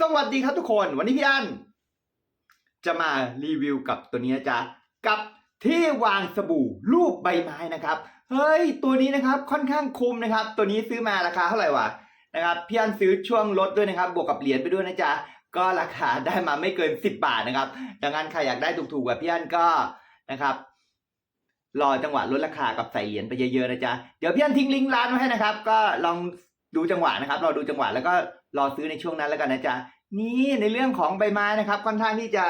สวัสดีครับทุกคน วันนี้พี่อันจะมารีวิวกับตัวนี้นะจ๊ะกับที่วางสบู่รูปใบไม้นะครับ เฮ้ย ตัวนี้นะครับค่อนข้างคุ้มนะครับ ตัวนี้ซื้อมาราคาเท่าไหร่วะนะครับพี่อันซื้อช่วงลดด้วยนะครับ บวกกับเหรียญไปด้วยนะจ๊ะก็ราคาได้มาไม่เกิน 10 บาทนะครับ ดังนั้นใครอยากได้ถูกๆแบบพี่อันก็นะครับรอจังหวะลดราคากับใส่เหรียญไปเยอะๆนะจ๊ะ เดี๋ยวพี่อันทิ้งลิงก์ร้านไว้ให้นะครับ ก็ลอง ดูจังหวะนะครับรอดูจังหวะแล้วก็รอซื้อในช่วงนั้นแล้วกันนะจ๊ะนี่ในเรื่องของใบไม้นะครับ ค่อนข้างที่จะ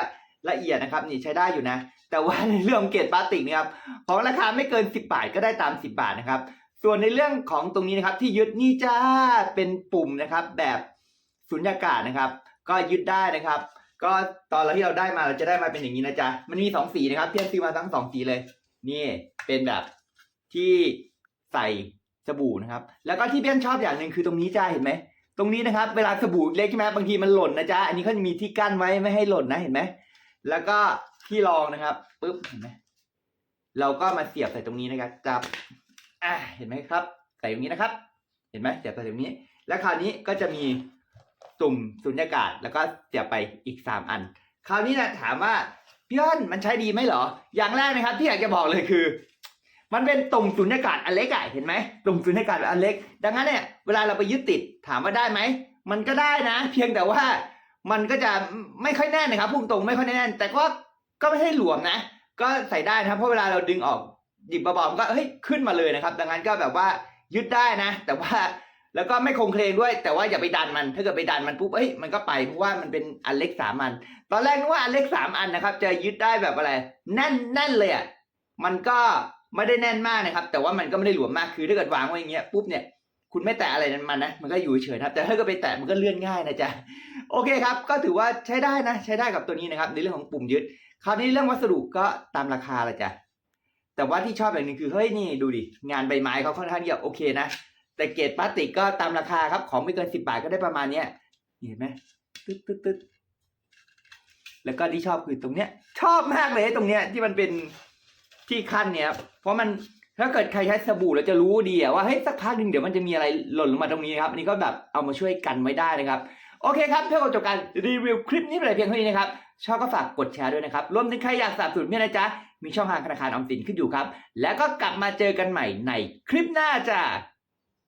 ละเอียดนะครับนี่ใช้ได้อยู่นะ แต่ว่าในเรื่องของเกรดพลาสติกนะครับของราคาไม่เกิน 10 บาทก็ได้ตาม 10 บาทนะครับ ส่วนในเรื่องของตรงนี้นะครับ ที่ยึดนี่จ้าเป็นปุ่มนะครับ แบบสุญญากาศนะครับ ก็ยึดได้นะครับ ก็ตอนเราที่เราได้มาเราจะได้มาเป็นอย่างนี้นะจ๊ะมันมีสองสีนะครับเพี่อนซื้อมาทั้งสองสีเลย นี่เป็นแบบที่ใส่ส บู่นะครับ แล้วก็ที่เพี่อนชอบอย่างหนึ่งคือตรงนี้จ้าเห็นไหม ตรงนี้นะครับ เวลาสบู่เล็กใช่ไหมบางทีมันหล่นนะจ๊ะอันนี้เขาจะมีที่กั้นไว้ไม่ให้หล่นนะเห็นไหม แล้วก็ที่รองนะครับปุ๊บเห็นไหมเราก็มาเสียบใส่ตรงนี้นะครับจับอ่าเห็นไหมครับ ใส่ตรงนี้นะครับ เห็นไหมเสียบใส่ตรงนี้ แล้วคราวนี้ก็จะมีตุ่มสุญญากาศ แล้วก็เสียบไปอีกสามอัน คราวนี้นะถามว่าพี่อ้นมันใช้ดีไหมเหรอ อย่างแรกนะครับที่อยากจะบอกเลยคือ มันเป็นตุ่มสุญญากาศอันเล็กอะเห็นไหมตุ่มสุญญากาศอันเล็ก ดังนั้นเนี่ยเวลาเราไปยึดติดถามว่าได้ไหมมันก็ได้นะ เพียงแต่ว่ามันก็จะไม่ค่อยแน่นนะครับพุ่งตรงไม่ค่อยแน่น แต่ก็ก็ไม่ให้หลวมนะ ก็ใส่ได้นะครับเพราะเวลาเราดึงออกหยิบเบาๆมันก็เฮ้ยขึ้นมาเลยนะครับ ดังนั้นก็แบบว่ายึดได้นะ แต่ว่าแล้วก็ไม่คงเคลงด้วย แต่ว่าอย่าไปดันมัน ถ้าเกิดไปดันมันปุ๊บเอ้ยมันก็ไปเพราะว่ามันเป็นอันเล็กสามอัน ตอนแรกนึกว่าอันเล็กสามอันนะครับ จะยึดได้แบบอะไร แน่นแน่นเลยอะมันก็ ไม่ได้แน่นมากนะครับ แต่ว่ามันก็ไม่ได้หลวมมากคือถ้าเกิดวางไว้อย่างเงี้ยปุ๊บเนี่ยคุณไม่แตะอะไรนั้นมันนะมันก็อยู่เฉยนะครับแต่ถ้าเกิดไปแตะมันก็เลื่อนง่ายนะจ๊ะโอเคครับ ก็ถือว่าใช้ได้นะ ใช้ได้กับตัวนี้นะครับ ในเรื่องของปุ่มยึด คราวนี้เรื่องวัสดุก็ตามราคาละจ้ะแต่ว่าที่ชอบอย่างหนึ่งคือเฮ้ยนี่ดูดิงานใบไม้เขาค่อนข้างที่จะโอเคนะแต่เกรดพลาสติกก็ตามราคาครับของไม่เกินสิบาทก็ได้ประมาณเนี้ยเห็นไหมตึ๊ดตึ๊ดตึ๊ดแล้วก็ที่ชอบคือตรงเนี้ย ชอบมากเลยตรงเนี้ยที่มันเป็น ที่ขั้นเนี้ยเพราะมันถ้าเกิดใครใช้สบู่แล้วจะรู้ดีอะว่าเฮ้ยสักพักหนึ่งเดี๋ยวมันจะมีอะไรหล่นลงมาตรงนี้ครับอันนี้ก็แบบเอามาช่วยกันไว้ได้นะครับโอเคครับเพื่อจบการรีวิวคลิปนี้ไปเพียงเท่านี้นะครับชอบก็ฝากกดแชร์ด้วยนะครับรวมถึงใครอยากสนับสนุนเนี่ยนะจ๊ะมีช่องทางธนาคารออมสินขึ้นอยู่ครับ แล้วก็กลับมาเจอกันใหม่ในคลิปหน้าจ้า